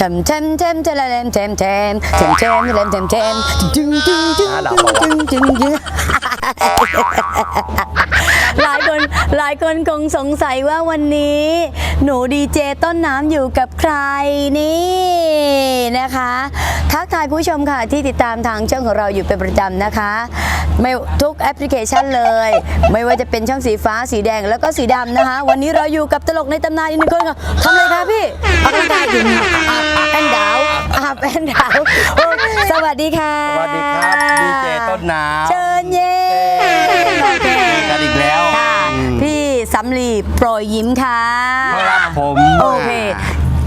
ทำทำทำทำทำทำทำทำทำทำทำทำทำทำจึงจึงจึงจึงจึงจึงหลายคน หลายคนคงสงสัยว่าวันนี้ หนูดีเจต้นน้ำอยู่กับใครนี่นะคะ ทักทายผู้ชมค่ะที่ติดตามทางช่องของเราอยู่เป็นประจำนะคะไม่ทุกแอปพลิเคชันเลย ไม่ว่าจะเป็นช่องสีฟ้าสีแดงแล้วก็สีดำนะคะ วันนี้เราอยู่กับตลกในตำนานอีกหนึ่งคนค่ะทำอะไรคะพี่ออกกำลังกายอยู่อาบแอนดาวอาบแอนดาวโอ้สวัสดีค่ะสวัสดีครับดีเจต้นน้ำเชิญเย้ โปรยยิ้มค่ะครับผมโอเค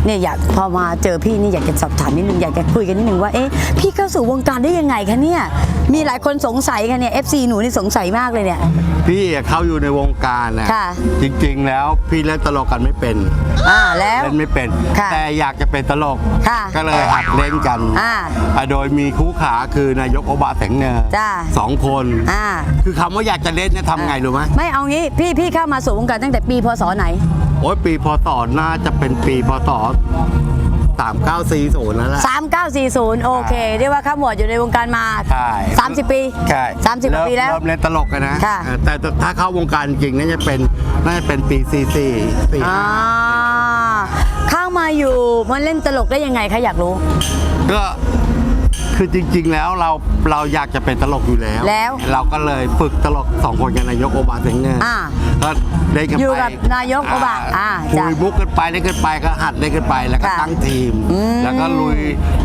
เนี่ยอยากพอมาเจอพี่นี่อยากจะสอบถามนิดนึงอยากจะคุยกันนิดนึงว่าเอ๊ะพี่เข้าสู่วงการได้ยังไงคะเนี่ยมีหลายคนสงสัยกันเนี่ย FC หนูนี่สงสัยมากเลยเนี่ย พี่เขาอยู่ในวงการนะค่ะ จริง ๆ แล้วพี่เล่นตลกกันไม่เป็นอ่าแล้ว เล่นไม่เป็น ค่ะแต่อยากจะเป็นตลก ค่ะก็เลยหัดเล่นกันอ่าอะโดยมีคู่ขาคือนายกอบาแสงเนอจ้า สองคน อ่าคือคำว่าอยากจะเล่นเนี่ยทำไงรู้ไหมไม่เอางี้พี่พี่เข้ามาสู่วงการตั้งแต่ปีพศไหน โอ้ยปีพศน่าจะเป็นปีพศสามเก้าสี่ศูนย์นั่นแหละ 3940 โอเคเรียกว่าเข้าหมวดอยู่ในวงการมา ใช่30 ปีใช่30กว่าปีแล้ว เริ่มเล่นตลกกันนะค่ะ เออแต่ถ้าเข้าวงการจริงๆน่าจะเป็นน่าจะเป็นปีสี่สี่สี่อ่าเข้า มาอยู่มันเล่นตลกได้ยังไงคะอยากรู้ ก็คือจริง ๆ แล้วเราเราอยากจะเป็นตลกอยู่แล้ว แล้วเราก็เลยฝึกตลกสองคนกับนายกโอบาเซงเนอร์อ่าก็เล่นกันไปอยู่กับนายกโอบาอ่าคุจ้ะยมุกกันไปเล่นกันไปก็หัดเล่นกันไปแล้วก็ค่ะตั้งทีม อืม แล้วก็ลุย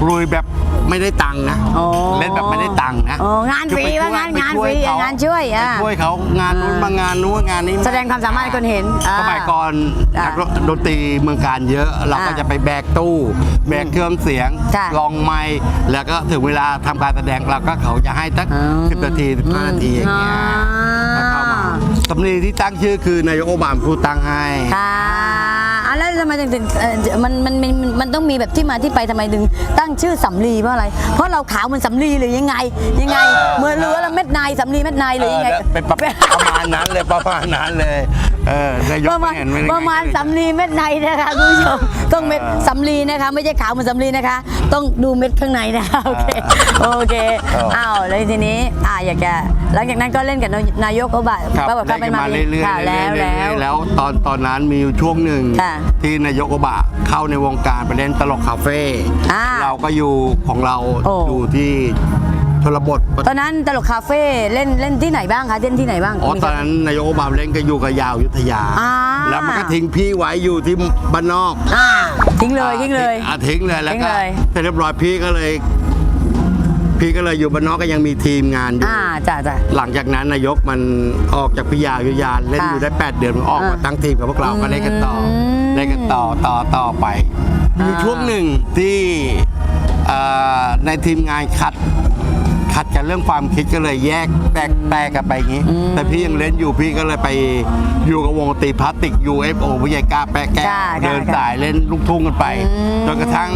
ลุยแบบ ไม่ได้ตังค์นะโอ้เล่นแบบไม่ได้ตังค์นะโอ้งานฟรีคือไปว่างานไปงานช่วยฟรีเขงานช่วยอะ ไปช่วยเขางานนู้นอ่าม มางานนู้นงานนี้แสดงความสามารถให้คนเห็นอ่า สมัยก่อนอ่านักดนตรีเมืองการเยอะเราก็อ่าจะไปแบกตู้ แบกเครื่องเสียงค่ะลองไม้แล้วก็ถึงเวลาทำการแสดงเราก็เขาจะให้สักอืม สิบนาทีสิบห้านาทีอย่างเงี้ยอ่าก็เข้ามาสำนีที่ตั้งชื่อคือนายกโอบามผู้ตั้งให้ ค่ะอะ แล้วทำไมถึงถึงเอ่อมันมันมันมันมันต้องมีแบบที่มาที่ไปทำไมถึงตั้งชื่อสำลีเพราะอะไร เพราะเราขาวเหมันสำลีหรือยังไง ยังไง เหมือนหรือว่าเราเม็ดนายสำลีเม็ดนายหรือยังไง เออเป็นประประมาณนั้นเลยประมาณนั้นเลย เออนายกประมาณไเห็นไม่ได้ประมาณสำลีเม็ดในนะคะคุณผู้ชมต้องเม็ดสำลีนะคะ ไม่ใช่ขาวเหมือนสำลีนะคะ ต้องดูเม็ดข้างในนะคะโอเคโอเคอ้าวแล้วทีนี้อ่าอยากจะหลังจากนั้นก็เล่นกับนายกเขาบ่าครับว่าแบบเล่นกันมาเรื่อยๆค่ะเรื่แล้อยวๆแล้วแล้วตอนตอนนั้นมีอยู่ช่วงหนึ่งค่ะที่นายกโอบะเข้าในวงการไปเล่นตลกคาเฟ่อ่าเราก็อยู่ของเราโอ้อยู่ที่ ชลบทตอนนั้นตลกคาเฟ่เล่นเล่นที่ไหนบ้างคะเล่นที่ไหนบ้างอ๋อตอนนั้นนายกโอบามเล่นก็อยู่กับยาวยุทธยาอ่าแล้วมันก็ทิ้งพี่ไว้อยู่ที่บ้านนอกอ่าทิ้งเลยทิ้งเลยอะทิ้งเลยแล้วทิ้งก็เลยเสร็จเรียบร้อยพี่ก็เลยพี่ก็เลยอยู่บ้านนอกก็ยังมีทีมงานอยู่อ่าจ้ะจ้ะหลังจากนั้นนายกมันออกจากพิยายุทธยาเล่นค่ะอยู่ได้ 8 เดือนมันออกมาอ่าตั้งทีมกับพวกเราก็เล่นกันต่ออมเล่นกันต่อต่อต่อไปอ่ามีมีช่วงหนึ่งที่เอ่อในทีมงานคัด ขัดกันเรื่องความคิดก็เลยแยกแตกแตกกันไปอย่างนี้ แต่พี่ยังเล่นอยู่พี่ก็เลยไปอยู่กับวงดนตรีพลาสติก UFO พี่ใหญ่กล้าแปะแก้วค่ะเดินค่ะสายเล่นลูกทุ่งกันไปอืมจนกระทั่ง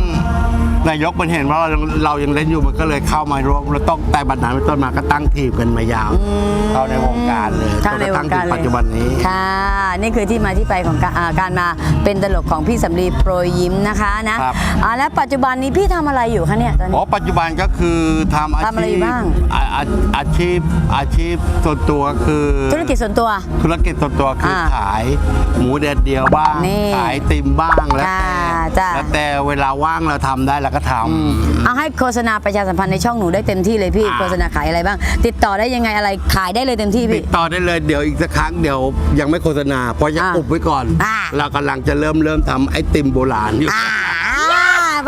นายกมันเห็นว่าเราเรายังเล่นอยู่มันก็เลยเข้ามาร่วมแล้วต้องแต่บัดนั้นเป็นต้นมาก็ตั้งทีมกันมายาวเข้าในวงการเลยจเข้านในกระวทั่งงถึการงเลยปัจจุบันนี้ค่ะ นี่คือที่มาที่ไปของการอ่าการมาเป็นตลกของพี่สำลีโปรยยิ้มนะคะนะครับอ่าแล้วปัจจุบันนี้พี่ทำอะไรอยู่คะเนี่ยตอนอ๋นี้อปัจจุบันก็คือทำอาทำอะไรชีอยู่พบ้างอาอาอาชีพอาชีพส่วนตัวคือ ธุรกิจส่วนตัว ธุรกิจส่วนตัวคืออาขาย หมูแดดเดียวบ้างนี่ขายติมบ้างแล้วจ้าแต่จ้าแล้วแต่เวลาว่างเราทำได้เราก็ทำ เอาให้โฆษณาประชาสัมพันธ์ในช่องหนูได้เต็มที่เลยพี่อ่า โฆษณาขายอะไรบ้าง ติดต่อได้ยังไงอะไรขายได้เลยเต็มที่ติพี่ ดต่อได้เลยเดี๋ยวอีกสักครั้งเดี๋ยวยังไม่โฆษณาเพราะยังอ่าอุบไว้ก่อน อ่าเรากำลังจะเริ่มเริ่มทำไอติมโบราณอยู่ อ่า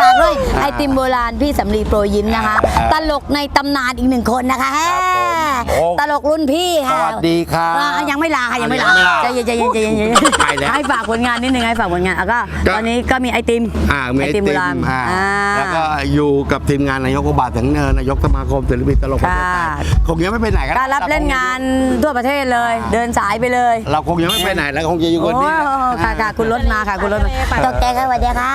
ฝากด้วยไอติมโบราณพี่สำลีโปรยยิ้มนะคะอ่าตลกในตำนานอีกหนึ่งคนนะคะครับผมโอ้ตลกรุ่นพี่สค่ะวัสดีครับอ่ายังไม่ลาค่ะยังไม่ลายังไม่ลาใจเย็นใจเย็นใจเย็นใจเย็นไปแล้วให้ฝากผลงานนิดนึงให้ฝากผลงานแล้วก็ก็ตอนนี้ก็มีไอติมอ่ามีไอติมโบราณอ่าอ่าแล้วก็อยู่กับทีมงานนายกอบาทถึงเนินนายกสมาคมศิลปินตลกประเทศไทยค่ะคงยังไม่ไปไหนกันการรับเล่นงานทั่วประเทศเลย เดินสายไปเลย เราคงยังไม่ไปไหนแล้วคงจะอยู่โอ้คนนี้ค่ะค่ะคุณรถมาค่ะคุณรถมาตกใจค่ะสวัสดีค่ะ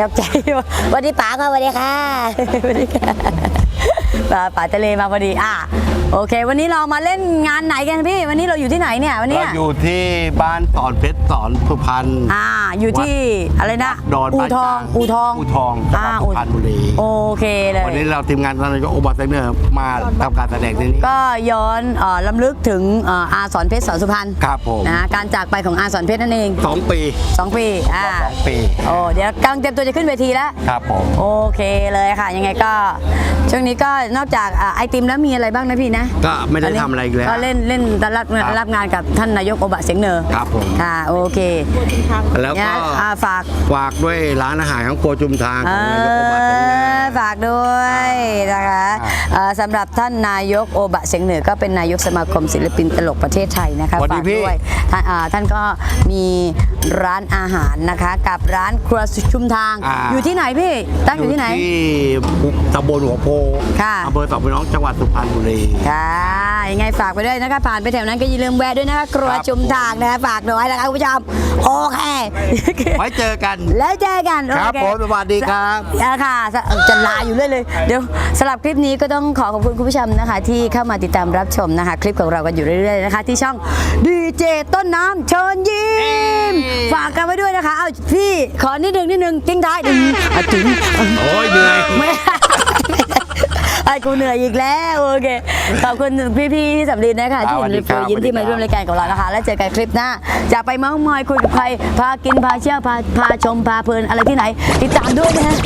ตกใจสวัสดีป๋าค่ะสวัสดีค่ะสวัสดีค่ะป๋าป๋าทะเลมาพอดีอะ โอเค วันนี้เรามาเล่นงานไหนกันพี่ วันนี้เราอยู่ที่ไหนเนี่ยวันเนี้เรายอยู่ที่บ้านสอนเพชรสอนสุพรรณอ่าอยู่ที่อะไรนะดอนอูบ้านทองจางอูทองอูทองจังหวัดอ่าสุพรรณบุรีโอเคเลยวันนี้เราทีมงานท่านนายกอบตเนอร์มาทำการแสดงที่นี่ก็ย้อนเอ่อลำลึกถึงเอ่ออาสอนเพชรสอนสุพรรณครับผมนะการจากไปของอาสอนเพชรนั่นเองสองปีสองปีอ่าสองปีโอ้เดี๋ยวกำลังเตรียมตัวจะขึ้นเวทีแล้วครับผมโอเคเลยค่ะยังไงก็ช่วงนี้ก็นอกจากอ่าไอติมแล้วมีอะไรบ้างนะพี่นะก็ไม่ได้ทำอะไรอีกแล้วก็เล่นเล่นรับครับ รับงานกับท่านนายกโอบะเสียงเหนอครับผม ค่ะโอเคแล้วเนี่ก็ยอ่าฝากฝากด้วยร้านอาหารของโกจุมทางเอของนายกอบตเนออร์ฝากด้วยนะคะ อ่าเอ่อ สำหรับท่านนายกโอบะเสียงเหนือก็เป็นนายกสมาคมศิลปินตลกประเทศไทยนะคะสวัสดีฝากพี่ ด้วยท่านอ่าท่านก็มีร้านอาหารนะคะ กับร้านครัวชุมทาง อ่า อยู่ที่ไหนพี่ ตั้งอยู่ที่ไหน ที่ตำบลหัวโพค่ะ อำเภอสองพี่น้องจังหวัดสุพรรณบุรี ค่ะยังไงฝากไปด้วยนะคะผ่านไปแถวนั้นก็อย่าลืมแวะด้วยนะคะครัวครับ ชุมทางนะคะฝากด้วยนะคะคุณผู้ชม โอเค ไว้เจอกัน แล้วเจอกันครับโอเผมสวัสดีครับอะค่ะเอ่อจะลาอยู่เรื่อยเลย เดี๋ยวสำหรับคลิปนี้ก็ต้องขอขอบคุณคุณผู้ชมนะคะ ที่เข้ามาติดตามรับชมนะคะ คลิปของเรากันอยู่เรื่อยๆนะคะ ที่ช่องดีเจต้นน้ำเชิญยิ้มฝากกันไว้ด้วยนะคะ เอาพี่ขอนิดนึงนิดนึงทิ้งท้ายดึงอะถึงโอ้ยเหนื่อย ไม่ ไอ้กูเหนื่อยอีกแล้วโอเคขอบคุณพี่ๆที่สำลีนะคะที่สวัสดีมีครับยินที่มาร่วมรายการกับเรานะคะ แล้วเจอกันคลิปหน้าจะไปเมาส์มอยคุยกับใครพากินพาเที่ยวพาพาชมพาเพลินอะไรที่ไหน ติดตามด้วยนะฮะ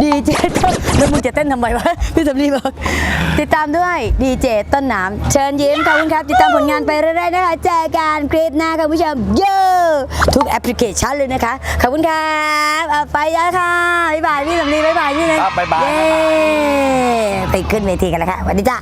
ดีเจต้นแล้วมึงจะเต้นทำไมวะพี่สำลีบอกติดตามด้วยดีเจต้นน้ำเชิญยิ้มขอบคุณครับ ติดตามผลงานไปเรื่อยๆนะคะเจอกันคลิปหน้าค่ะคุณผู้ชมเยอะทุกแอปพลิเคชันเลยนะคะขอบคุณครับเอาไปแล้วค่ะบ๊ายบายพี่สำลีบ๊ายบายพี่เลยครับบ๊ายบาย เย้ไปขึ้นเวทีกันแล้วค่ะสวัสดีจ้า